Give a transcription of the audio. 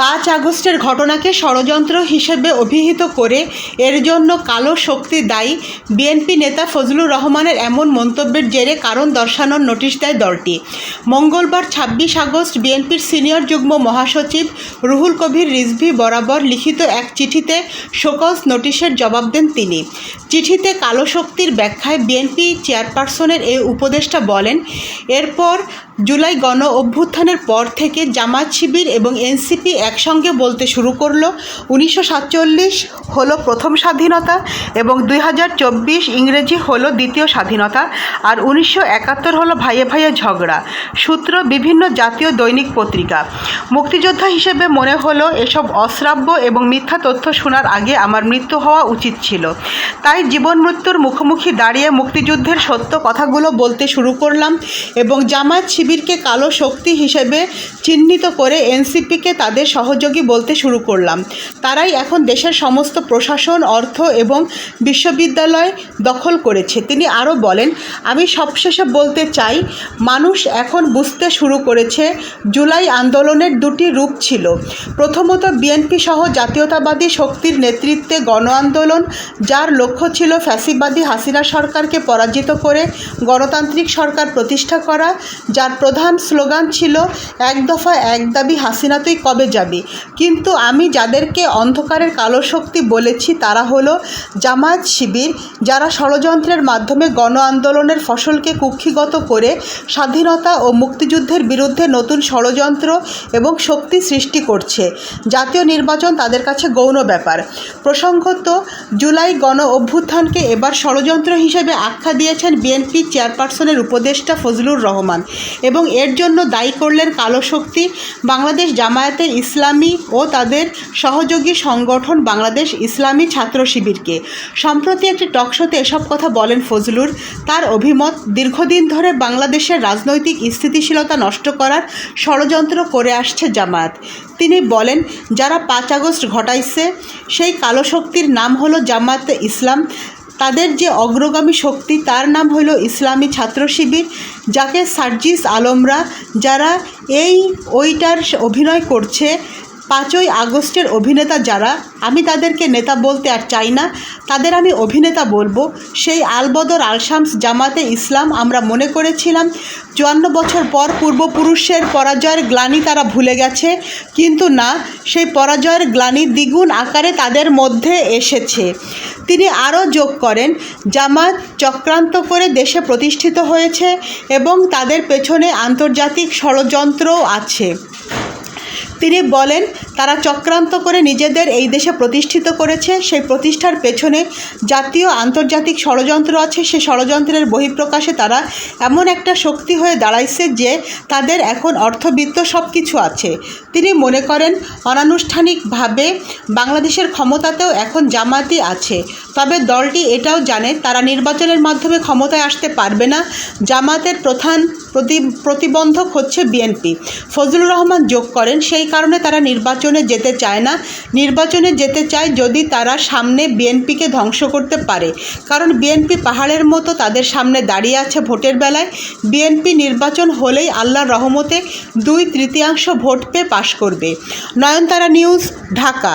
পাঁচ আগস্টের ঘটনাকে ষড়যন্ত্র হিসেবে অভিহিত করে এর জন্য কালো শক্তি দায়ী বিএনপি নেতা ফজলুর রহমানের এমন মন্তব্যের জেরে কারণ দর্শানোর নোটিশ দেয় দলটি। মঙ্গলবার ছাব্বিশ আগস্ট বিএনপির সিনিয়র যুগ্ম মহাসচিব রুহুল কবির রিজভি বরাবর লিখিত এক চিঠিতে শোকজ নোটিশের জবাব দেন তিনি। চিঠিতে কালো শক্তির ব্যাখ্যায় বিএনপি চেয়ারপারসনের এই উপদেষ্টা বলেন, এরপর জুলাই গণ অভ্যুত্থানের পর থেকে জামাত শিবির এবং এনসিপি একসঙ্গে বলতে শুরু করল। উনিশশো সাতচল্লিশ হলো প্রথম স্বাধীনতা এবং দুই হাজার চব্বিশ ইংরেজি হলো দ্বিতীয় স্বাধীনতা। আর উনিশশো একাত্তর হলো ভাইয়ে ভাইয়ে ঝগড়া, সূত্র বিভিন্ন জাতীয় দৈনিক পত্রিকা। মুক্তিযোদ্ধা হিসেবে মনে হলো এসব অশ্রাব্য এবং মিথ্যা তথ্য শোনার আগে আমার মৃত্যু হওয়া উচিত ছিল। তাই জীবন মৃত্যুর মুখোমুখি দাঁড়িয়ে মুক্তিযুদ্ধের সত্য কথাগুলো বলতে শুরু করলাম এবং জামায়াত শিবিরকে কালো শক্তি হিসেবে চিহ্নিত করে এনসিপিকে তাদের সহযোগী বলতে শুরু করলাম। তারাই এখন দেশের সমস্ত প্রশাসন, অর্থ এবং বিশ্ববিদ্যালয় দখল করেছে। তিনি আরও বলেন, আমি সবশেষে বলতে চাই, মানুষ এখন বুঝতে শুরু করেছে, জুলাই আন্দোলনের দুটি রূপ ছিল। প্রথমত, বিএনপি সহ জাতীয়তাবাদী শক্তির নেতৃত্বে গণ আন্দোলন, যার লক্ষ্য ছিল ফ্যাসিবাদী হাসিনা সরকারকে পরাজিত করে গণতান্ত্রিক সরকার প্রতিষ্ঠা করা, যার প্রধান স্লোগান ছিল, এক দফা, এক দাবি, হাসিনা, তুই কবে যাবি? কিন্তু আমি যাদেরকে অন্ধকারের কালো শক্তি বলেছি, তারা হলো জামায়াত শিবির, যারা ষড়যন্ত্রের মাধ্যমে গণ আন্দোলনের ফসলকে কুক্ষিগত করে স্বাধীনতা ও মুক্তিযুদ্ধের বিরুদ্ধে নতুন ষড়যন্ত্র এবং শক্তি সৃষ্টি করছে। জাতীয় নির্বাচন তাদের কাছে গৌণ ব্যাপার। প্রসঙ্গত, জুলাই গণ অভ্যুত্থানকে এবার ষড়যন্ত্র হিসেবে আখ্যা দিয়েছেন বিএনপি চেয়ারপারসনের উপদেষ্টা ফজলুর রহমান। এবং এর জন্য দায়ী করলেন কালো শক্তি, বাংলাদেশ জামায়াতে ইসলামী ও তাদের সহযোগী সংগঠন বাংলাদেশ ইসলামী ছাত্র শিবিরকে। সম্প্রতি একটি টকশোতে এসব কথা বলেন ফজলুর। তার অভিমত, দীর্ঘদিন ধরে বাংলাদেশের রাজনৈতিক স্থিতিশীলতা নষ্ট করার ষড়যন্ত্র করে আসছে জামায়াত। তিনি বলেন, যারা পাঁচ আগস্ট ঘটাইছে, সেই কালো শক্তির নাম হলো জামায়াতে ইসলাম। তাদের যে অগ্রগামী শক্তি, তার নাম হলো ইসলামী ছাত্র শিবির, যাকে সার্জিস আলমরা, যারা এই ওইটার অভিনয় করছে পাঁচই আগস্টের অভিনেতা যারা, আমি তাদেরকে নেতা বলতে আর চাই না। তাদের আমি অভিনেতা বলব। সেই আলবদর আলশামস জামাতে ইসলাম আমরা মনে করেছিলাম, চুয়ান্ন বছর পর পূর্বপুরুষের পরাজয়ের গ্লানি তারা ভুলে গেছে। কিন্তু না, সেই পরাজয়ের গ্লানি দ্বিগুণ আকারে তাদের মধ্যে এসেছে। তিনি আরও যোগ করেন, জামাত চক্রান্ত করে দেশে প্রতিষ্ঠিত হয়েছে এবং তাদের পেছনে আন্তর্জাতিক ষড়যন্ত্রও আছে। তিনি বলেন, তারা চক্রান্ত করে নিজেদের এই দেশে প্রতিষ্ঠিত করেছে, সেই প্রতিষ্ঠার পেছনে জাতীয় আন্তর্জাতিক ষড়যন্ত্র আছে সেই ষড়যন্ত্রের বহিঃপ্রকাশে তারা এমন একটা শক্তি হয়ে দাঁড়াইছে যে তাদের এখন অর্থবিত্ত সব কিছু আছে। তিনি মনে করেন, অনানুষ্ঠানিকভাবে বাংলাদেশের ক্ষমতাতেও এখন জামাতি আছে। তবে দলটি এটাও জানে, তারা নির্বাচনের মাধ্যমে ক্ষমতায় আসতে পারবে না। জামাতের প্রধান প্রতি, প্রতিবন্ধক হচ্ছে বিএনপি। ফজলুর রহমান যোগ করেন, সেই কারণে তারা নির্বাচনে যেতে চায় না। নির্বাচনে যেতে চায় যদি তারা সামনে বিএনপিকে ধ্বংস করতে পারে। কারণ বিএনপি পাহাড়ের মতো তাদের সামনে দাঁড়িয়ে আছে ভোটের বেলায়। বিএনপি নির্বাচন হলেই আল্লাহর রহমতে দুই তৃতীয়াংশ ভোট পেয়ে পাশ করবে। নয়নতারা নিউজ, ঢাকা।